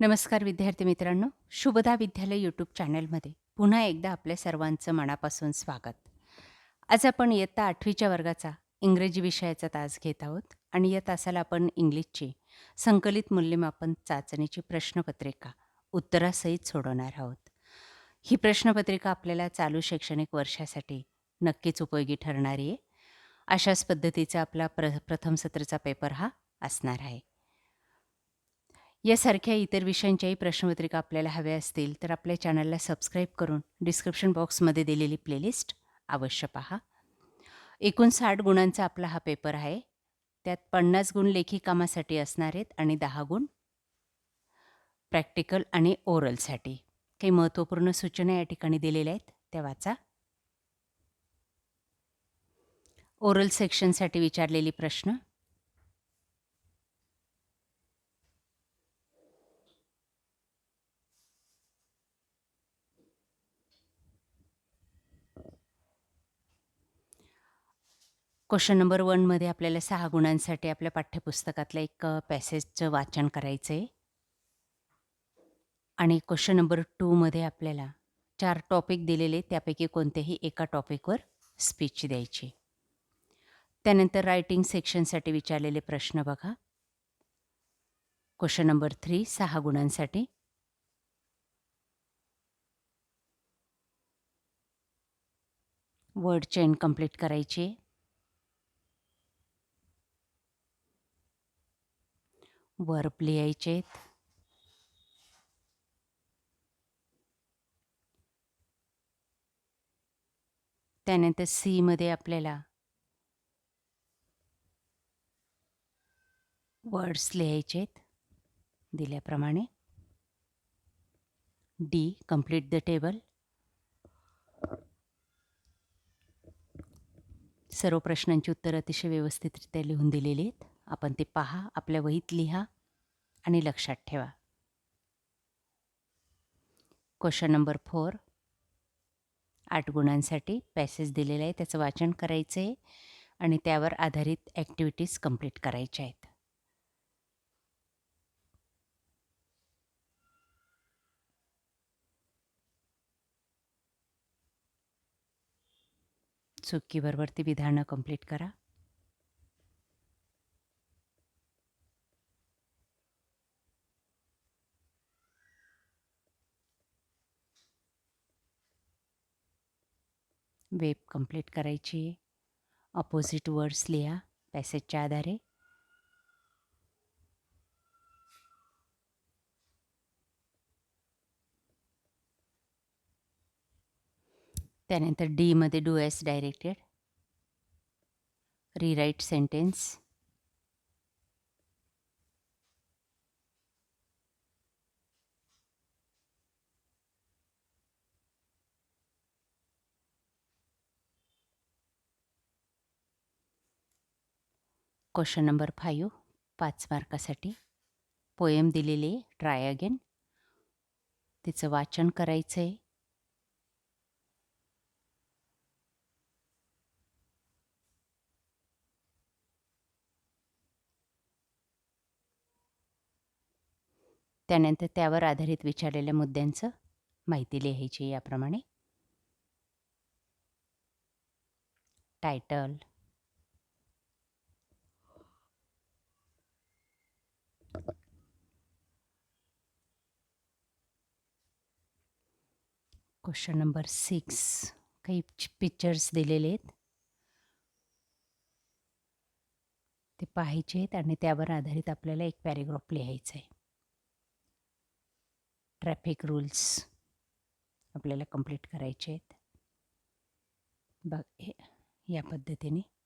नमस्कार विद्यार्थी मित्रांनो शुभदा विद्यालय यूट्यूब चॅनलमध्ये पुन्हा एकदा आपल्या सर्वांचं मनापासून स्वागत. आज आपण इयत्ता आठवीच्या वर्गाचा इंग्रजी विषयाचा तास घेत आहोत आणि या तासाला आपण इंग्लिशची संकलित मूल्यमापन चाचणीची प्रश्नपत्रिका उत्तरासहित सोडवणार आहोत. ही प्रश्नपत्रिका आपल्याला चालू शैक्षणिक वर्षासाठी नक्कीच उपयोगी ठरणारी आहे. अशाच पद्धतीचा आपला प्र प्रथम सत्राचा पेपर हा असणार आहे. यासारख्या इतर विषयांच्याही प्रश्नपत्रिका आपल्याला हव्या असतील तर आपल्या चॅनलला सबस्क्राईब करून डिस्क्रिप्शन बॉक्समध्ये दिलेली प्लेलिस्ट अवश्य पहा. एकूण साठ गुणांचा आपला हा पेपर आहे. त्यात पन्नास गुण लेखी कामासाठी असणार आहेत आणि दहा गुण प्रॅक्टिकल आणि ओरलसाठी. काही महत्त्वपूर्ण सूचना या ठिकाणी दिलेल्या आहेत. त्या वाचा. ओरल सेक्शनसाठी विचारलेली प्रश्न. क्वेश्चन नंबर वनमध्ये आपल्याला सहा गुणांसाठी आपल्या पाठ्यपुस्तकातलं एक पॅसेजचं वाचन करायचं आहे आणि क्वेश्चन नंबर टूमध्ये आपल्याला चार टॉपिक दिलेले त्यापैकी कोणत्याही एका टॉपिकवर स्पीच द्यायची. त्यानंतर रायटिंग सेक्शनसाठी विचारलेले प्रश्न बघा. क्वेश्चन नंबर थ्री सहा गुणांसाठी. वर्ड चेन कंप्लीट करायची आहे लिहायचे आहेत त्यानंतर सीमध्ये आपल्याला वर्ड्स लिहायचे आहेत दिल्याप्रमाणे. D complete the table. सर्व प्रश्नांची उत्तरं अतिशय व्यवस्थितरित्या लिहून दिलेली आहेत. आपण ते पहा आपल्या वहीत लिहा आणि लक्षात ठेवा. क्वेश्चन नंबर फोर आठ गुणांसाठी पॅसेज दिलेला आहे त्याचं वाचन करायचं आहे आणि त्यावर आधारित ॲक्टिव्हिटीज कंप्लीट करायच्या आहेत. चुकीबरोबर ती विधानं कंप्लीट करा. वेब कंप्लीट करायची. आहे अपोजिट वर्ड्स लिहा पॅसेजच्या आधारे. त्यानंतर डीमध्ये do as directed rewrite sentence question number five पाच मार्कासाठी. पोएम दिलेली आहे ट्राय अगेन. तिचं वाचन करायचं आहे त्यानंतर त्यावर आधारित विचारलेल्या मुद्द्यांचं माहिती लिहायची याप्रमाणे. Title question number six. काही पिक्चर्स दिलेले आहेत. ते पाहायचे आहेत आणि त्यावर आधारित आपल्याला एक पॅरेग्राफ लिहायचं आहे. ट्रॅफिक रूल्स आपल्याला कंप्लीट करायचे आहेत. बघ हे या पद्धतीने.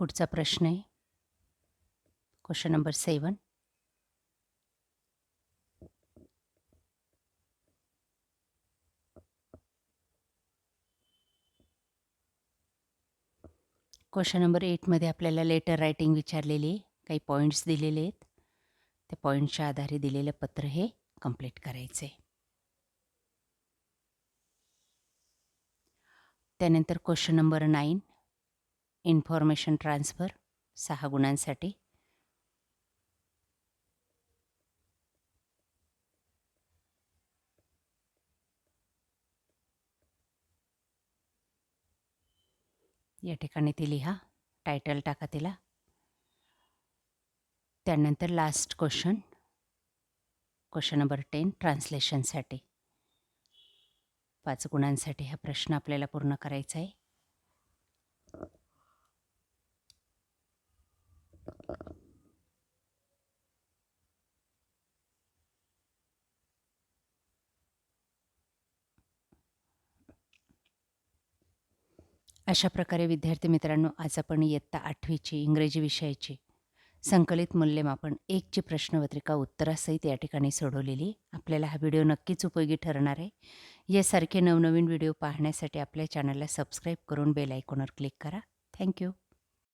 पुढचा प्रश्न आहे. Question number seven question number एटमध्ये आपल्याला लेटर रायटिंग विचारलेली आहे. काही पॉईंट्स दिलेले आहेत. त्या पॉईंटच्या आधारे दिलेलं पत्र हे कंप्लीट करायचं आहे त्यानंतर question number nine information transfer सहा गुणांसाठी. या ठिकाणी ती लिहा टायटल टाका तिला. त्यानंतर last question question number ten ट्रान्सलेशनसाठी पाच गुणांसाठी हा प्रश्न आपल्याला पूर्ण करायचा आहे. अशा प्रकारे विद्यार्थी मित्रांनो आज आपण इयत्ता आठवीची इंग्रजी विषयाची संकलित मूल्यमापन एकची प्रश्नपत्रिका उत्तरासहित या ठिकाणी सोडवलेली. आपल्याला हा व्हिडिओ नक्कीच उपयोगी ठरणार आहे. यासारखे नवनवीन व्हिडिओ पाहण्यासाठी आपल्या चॅनलला सबस्क्राईब करून बेल आयकॉनवर क्लिक करा. थँक्यू